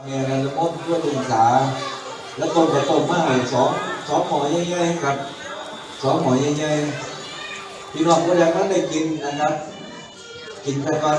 เมียนันทมนต์ก็ดึงสาแล้วต้มกับต้มมาให้สองสองหมอใหญ่ๆครับสองหมอใหญ่ๆพี่น้องก็ยังไม่ได้กินนะครับ กินไปก่อน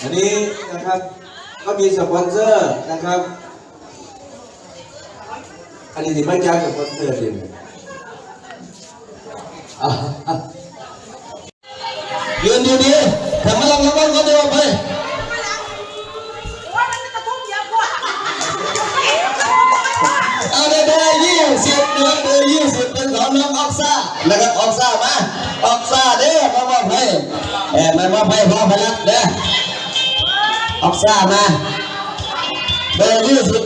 อันนี้นะครับก็มีสปอนเซอร์นะครับ อันนี้ที่ไม่จ้างสปอนเซอร์ดิอะยืนอยู่ดีทำมาลังแล้วก็เดินไป เอาได้ได้ยี่สิบเดือนเดือนยี่สิบเป็นของน้องออกซ่านะครับออกซ่ามาออกซ่าเด้อมามอบให้เออมามอบให้พ่อพลักเด้อออกซ่ามาเบอร์ยี่สิบ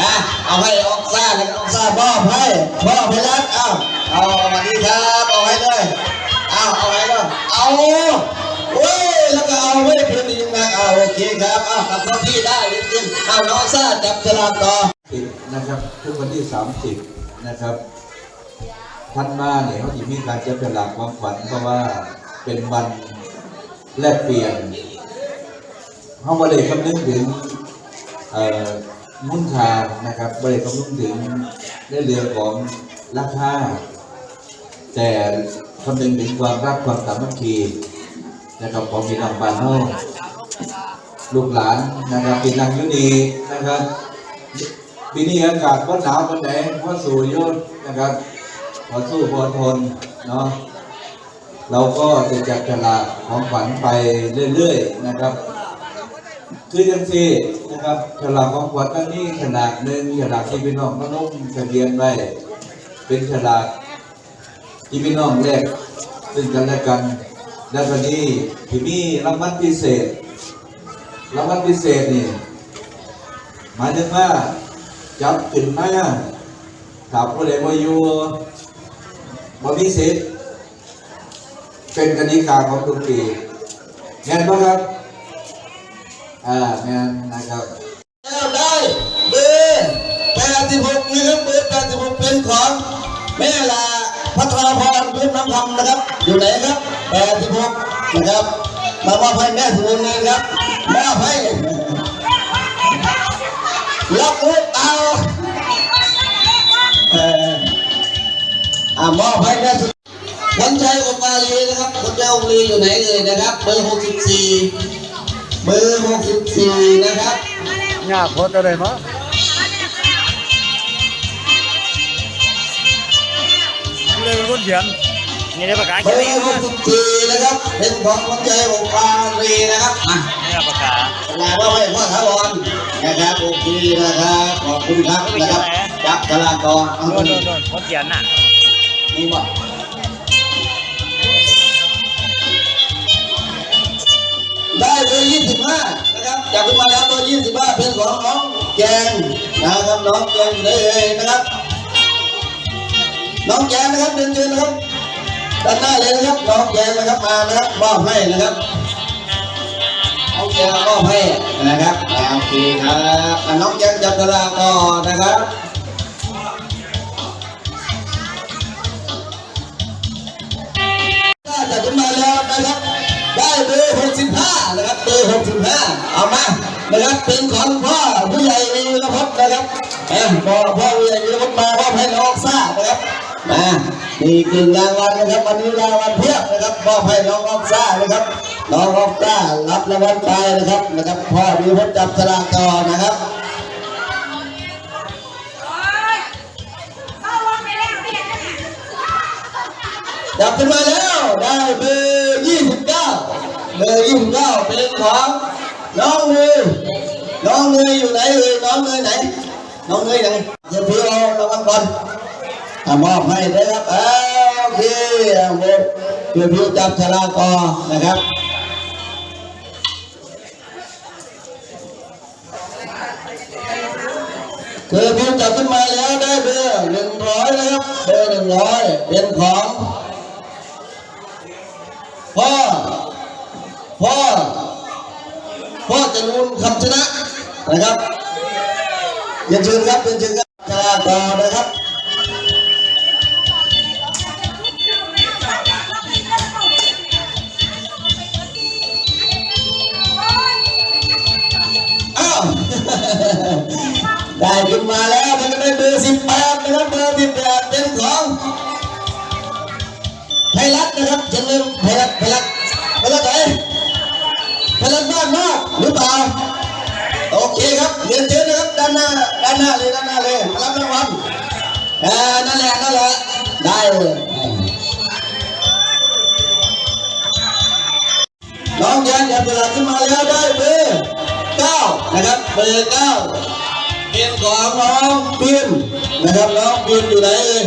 นะเอาให้ออกซ่าแล้วออกซ่ามอบให้พ่อพลักเอาเอาสวัสดีครับเอาให้เลยเอาเอาให้เลยเอาโอ้ยแล้วก็เอาไว้คืนนี้นะเอาโอเคครับเอากลับเข้าที่ได้จริงๆเอาน้องซ่าจับตลาดต่อ นะครับ ทุกวันที่ 30 นะครับท่านมาเนี่ยเขาจะมีการจับฉลากความฝันเพราะว่าเป็นวันแลกเปลี่ยนเขาบริคำนึงถึงมุ่นคานะครับบริคำนึงถึงในเรื่องของราคาแต่คำนึงถึงความรักความสามัคคีนะครับของพี่น้องบ้านเฮาลูกหลานนะครับพี่นางยุนีนะครับ ปีนี้อากาศก็หนาวกันไหนพอสู่ยศนะครับพอสู้พอทนเนาะเราก็จะจัดฉลากของขวัญไปเรื่อยๆนะครับคือจังซีนะครับฉลากของขวัญอันนี้ขนาดหนึ่งฉลากที่พี่น้องก็นุ่งทะเบียนไว้เป็นฉลากที่พี่น้องแลกซึ่งกันและกันแล้วก็นี้ที่มีรางวัลพิเศษรางวัลพิเศษนี่หมายถึงว่า จับขึ้นมาถ้าผู้ใดมาอยู่บ่มีสิทธิ์เป็นกติกาของทุกปีแม่นบ่ครับอ่าแม่นนะครับแล้วได้เบอร์แปดสิบหกนะครับเบอร์แปดสิบหกเป็นของแม่ลาพัทรพรพื้นน้ำคำนะครับ อยู่ไหนครับแปดสิบหกนะครับมามอบให้แม่สุวรรณีครับมอบให้ล็อกลูก เอาเอ่ออ่ามอบให้แม่สุวันชัยอบมาลีนะครับวันชัยอบมาลีอยู่ไหนเอ่ยนะครับเบอร์หกสิบสี่เบอร์หกสิบสี่นะครับยากโคตรอะไรมั้งเลยเป็นคนเขียน นี่ได้ประกาศเบอเขียนร์เองหมั้กยสิบสี่นะครับเป็นของคนใจองค์การีนะครับอะนี่ประกาศลาว่าไว้พ่อถาวรนะครับโอเคนะครับขอบคุณครับนะครับจับตลาดก่อนเอาโดตัวนโดนี้นโดนคนเขียนน่ะนี่บ่ได้เบอร์ยี่สิบห้านะครับจับขึ้นมาแล้วเบอร์ยี่สิบห้าเป็นของน้องแจงนะครับน้องแจงอยู่ได้เลยนะครับ น้องแจงนะครับเดินเชิญนะครับ ด้านหน้าเลยนะครับน้องแจงนะครับมานะครับมอบให้นะครับน้องแจงมอบให้นะครับโอเคครับน้องแจงจับตลาก่อนนะครับได้จับขึ้นมาแล้วนะครับได้เบอร์65นะครับเบอร์65เอามานะครับเป็นของพ่อผู้ใหญ่วีรพจน์นะครับเออพ่อพ่อผู้ใหญ่วีรพจน์มามอให้น้องซะ นี่คือรางวัลนะครับวันนี้รางวัลเพียบนะครับมอบให้น้องออกซ่านะครับน้องออกซ่ารับรางวัลไปนะครับนะครับพ่อมีพจน์จับสลากต่อนะครับเข้าวังไปแล้วเนี่ยจับขึ้นมาแล้วได้เบอร์29เบอร์29เป็นของน้องเนยน้องเนยอยู่ไหนเอ่ยน้องเนยไหนน้องเนยไหนเดี๋ยวพี่เอารางวัลก่อน มอบให้นะครับอ่าโอเคอะเดี๋ยวพี่จับสลากอนะครับคือพิมพ์จับขึ้นมาแล้วได้เบอร์หนึ่งร้อยนะครับเบอร์หนึ่งร้อยเป็นของพ่อพ่อพ่อจรูนคำชนะนะครับเรียนเชิญครับเรียนเชิญครับชลาต่อนะครับ ได้ขึ้นมาแล้วมันก็ได้เบอร์สิบแปดนะครับเบอร์สิบแปดเป็นของไทยรัฐนะครับอย่าลืมไทยรัฐไทยรัฐไทยรัฐไหนไทยรัฐบ้านนอกหรือเปล่าโอเคครับเรียนเชิญนะครับด้านหน้าด้านหน้าเลยด้านหน้าเลยมารับรางวัลอ่านั่นแหละนั่นแหละได้เลยน้องยันยันเวลาขึ้นมาแล้วได้เบอร์เก้านะครับเบอร์เก้า เป็นของน้องพิมนะครับน้องพิมอยู่ไหนเอ่ย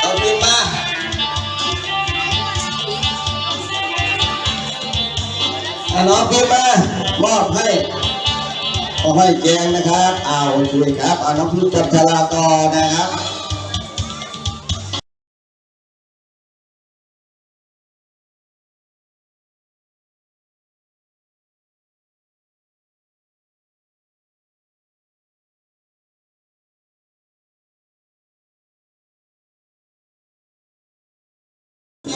เอาพิมมาอาน้องพิมมามอบให้มอบให้แจงนะครับเอาโอเคครับเอาน้องพิมจับฉลากก่อนะครับ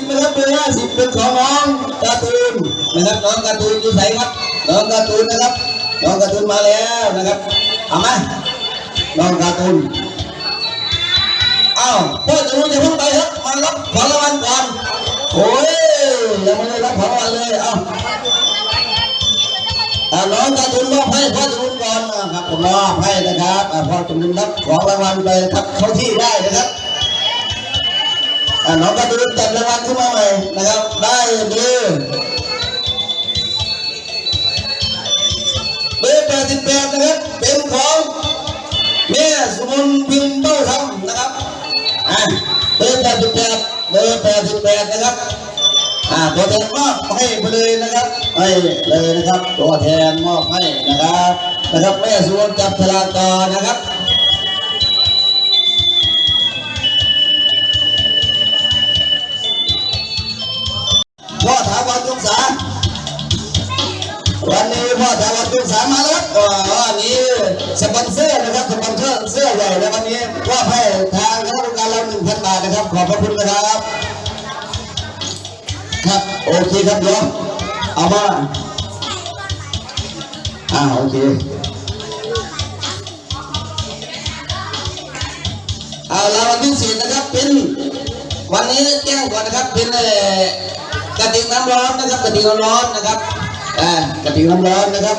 นะครับเบอร์ห้าสิบเป็นของน้องการ์ตูนนะครับน้องการ์ตูนอยู่ไหนครับน้องการ์ตูนนะครับ น้องการ์ตูนมาแล้วนะครับเอามาน้องการ์ตูนอ้าวพ่อจะรู้จะพิ่งไปครับมารับของรางวัลก่อนโอ้ยยังไม่ได้รับของรางวัลเลยเอ้าอ่าน้องการ์ตูนมอบให้พ่อจะรู้ก่อนครับผมมอบให้นะครับพ่อจะรู้รับของรางวัลไปทับเขาที่ได้นะครับ น้องกร์ตูนจับรางวัลขึ้นมาใหม่นะครับ ได้เบอร์เบอร์แปดสิบแปดนะครับ เป็นของแม่สุนพิมพ์เบ้าทำนะครับอ่าเบอร์แปดสิบแปดเบอร์แปดสิบแปดนะครับอ่าตัวแทนมอบให้ไปเลยนะครับให้เลยนะครับตัวแทนมอบให้นะครับนะครับแม่สุวรรณจับฉลากต่อนะครับ วันนี้พ่อถามวันจุงสามาแล้ววันนี้สปอนเซอร์นะครับสปอนเซอร์เสื้อใหญ่ในวันนี้ก็ให้ทางคณะกรรมการเราหนึ่งพันบาทนะครับ ขอบพระคุณนะครับ ครับโอเคครับโยมเอามาอ่าโอเคเอารางวัลที่สี่นะครับเป็นวันนี้แจ้งก่อนนะครับเป็นเอ่อกระติกน้ำร้อนนะครับกระติกน้ำร้อนนะครับ อ่ากระติกน้ำร้อนนะครับ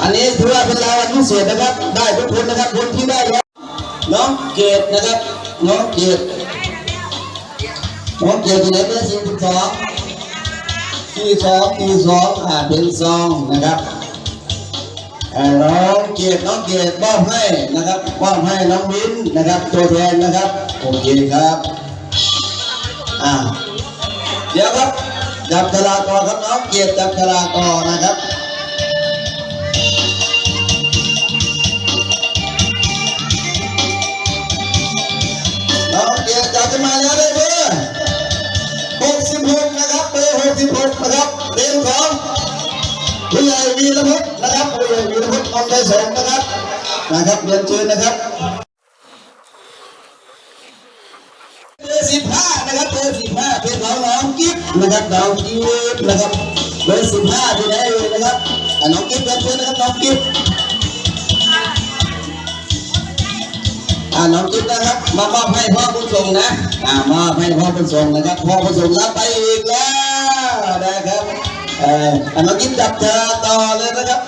อันนี้ถือว่าเป็นรางวัลพิเศษนะครับ ได้ทุกคนนะครับคนที่ได้รับน้องเกดนะครับน้องเกดน้องเกดอยู่ไหนเป็นสี่สิบสองสี่สองสี่สองอ่าเป็นซองนะครับเออน้องเกียรติน้องเกียรติมอบให้นะครับมอบให้น้องมิ้นนะครับ ตัวแทนนะครับโอเคครับ อ่าเดี๋ยวครับจับฉลากก่อนครับน้องเกียรติจับฉลากก่อนนะครับน้องเกียรติจับขึ้นมาแล้วได้เบอร์66นะครับเบอร์66นะครับเป็นของผู้ใหญ่วีรพุทธนะครับผู้ใหญ่วีรพุทธกองใจสงฆ์นะครับนะครับเรียนเชิญนะครับ นะครับน้องกิ๊บนะครับเบอร์สิบห้าที่ไหนเลยนะครับน้องกิ๊บเรียนเชิญนะครับน้องกิ๊บอ่าน้องกิ๊บนะครับมามอบให้พ่อผู้ทรงนะอ่ามอบให้พ่อผู้ทรงนะครับพ่อผู้ทรงรับไปอีกแล้วนะครับน้องกิ๊บจับเธอต่อเลยนะครับ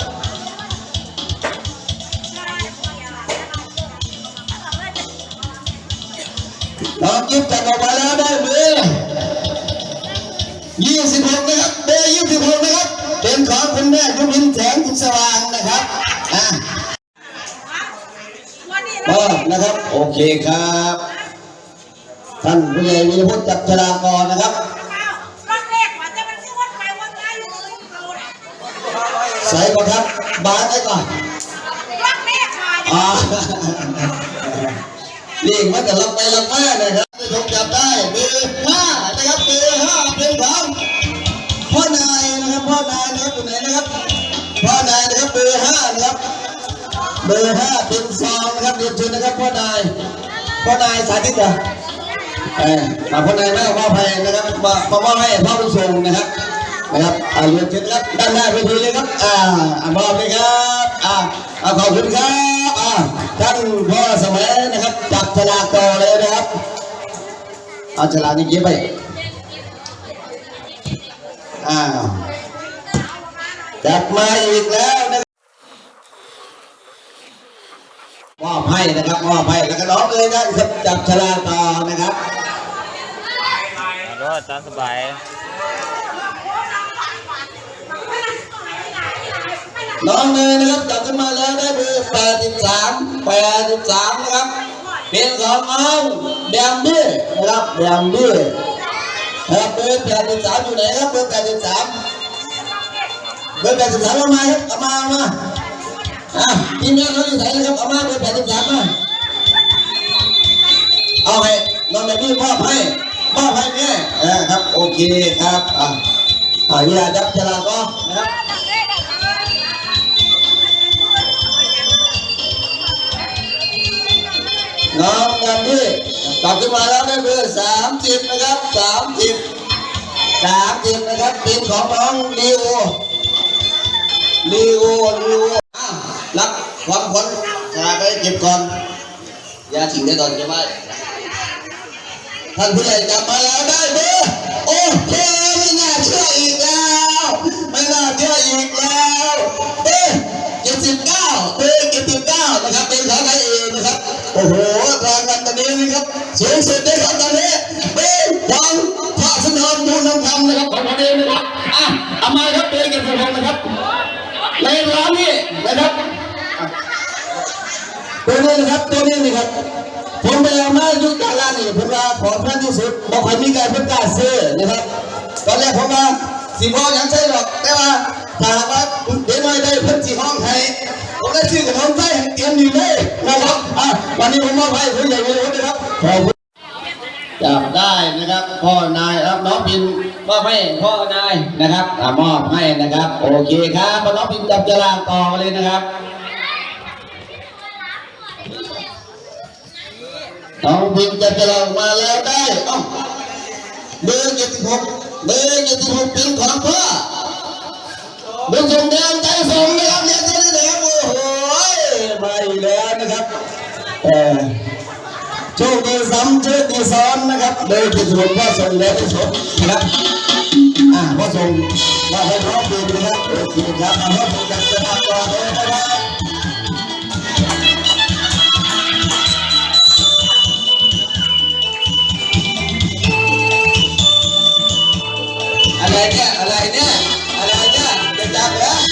น้องกิ๊บจับออกมาแล้วได้เบอ ยี่สิบหกนะครับเบอร์ยี่สิบหกนะครับเป็นของคุณแม่ยุพินแสงสุขสว่างนะครับอะวันนี้ก็นะครับ โอเคครับ ท่านผู้ใหญ่วีรพุทธจับฉลากก่อนนะครับรอบแรกว่าจะมันชื่อว่าไปว่าไงอยู่ตรงเราเนี่ยใส่ก่อนครับบานไว้ก่อนรอบแรกมาอ่านี่มันจะลับไปลับมานะครับผู้ชมจับ พ่อนายนะครับเบอร์ห้านะครับเบอร์ห้าเป็นซองนะครับเรียนเชิญนะครับพ่อนายพ่อนายสาธิตเหรอเออมาพ่อนายไม่เอามอบให้นะครับมามามอบให้พ่อผู้ทรงนะครับนะครับอ่าเรียนเชิญครับด้านหน้าเวทีเลยครับอ่าอ่ามอบเลยครับอ่าอ่าขอบคุณครับอ่าท่านพ่อสมัยนะครับจับฉลากต่อเลยนะครับเอาฉลากนี้เก็บไปอ่า จับมาอีกแล้วนะครับมอบให้นะครับมอบให้แล้วก็น้องเลยนะครับจับฉลากต่อนะครับเอาด้วยตามสบายน้องเนยนะครับจับขึ้นมาแล้วได้เบอร์83 83นะครับเป็นของน้องแดมบี้นะครับแดมบี้นะครับเบอร์83อยู่ไหนครับเบอร์83 เบอร์83เอามาครับเอามาเอามาอะทีมงานเขาอยู่ไหนนะครับเอามาเบอร์83มาเอาให้น้องแดมบี้มอบให้มอบให้แม่เออครับโอเคครับอะอ่าอย่าจับฉลากก็นะครับน้องกันที่กลับขึ้นมาแล้วได้เบอร์สามสิบนะครับสามสิบสามสิบนะครับเป็นของน้องลีโอ ลีโอลีโออ้าวรับความผลชนะไปเก็บก่อนยาทิ้งได้ตอนจะไม่ท่านผู้ใหญ่จับมาแล้วได้เบอร์โอ้โหไม่น่าเชื่ออีกแล้ว ไม่น่าเชื่ออีกแล้วเบอร์เจ็ดสิบเก้าเบอร์เจ็ดสิบเก้านะครับเป็นของใครเองนะครับโอ้โหรางวัลตอนนี้นะครับสูงสุดเตัวนี้นะครับตัวนี้นะครับผมไปเอามาอยู่ตลาดนี่ผมว่าของแพงที่สุดบอกให้มีการเพิ่มการซื้อนะครับตอนแรกผมว่าสีพ่อยังใช่หรอก แต่ว่าถ้าหากว่าเดี๋ยวหน่อยได้เพิ่มสีห้องให้ผมได้ซื้อกับผมใส่เตรียมอยู่เลยนะครับอะวันนี้ผมมอบให้ผู้ใหญ่ไม่รู้นะครับขอบคุณจับได้นะครับ พ่อนายครับน้องพินมอบให้พ่อนายนะครับมอบให้นะครับ โอเคครับน้องพินจับจรางต่อเลยนะครับ น้องพิมจะจะลงมาแล้วได้เอ้าเบอร์เจ็ดสิบหกเบอร์เจ็ดสิบหกเป็นของพ่อเบอร์ส่งแดงใจส่งนะครับเรียนได้เลยครับโอ้โหมาอีกแล้วนะครับเออโชคดีซ้ำโชคดีซ้อนนะครับเบอร์เจ็ดสิบหกพ่อส่งแล้วที่สุดนะครับอ่าพ่อส่งมาให้น้องพิมนะครับโอเคครับพ่อส่งจากจังหวัดต่อเลยนะครับ Alahnya, alahnya, alahnya, tetap ya.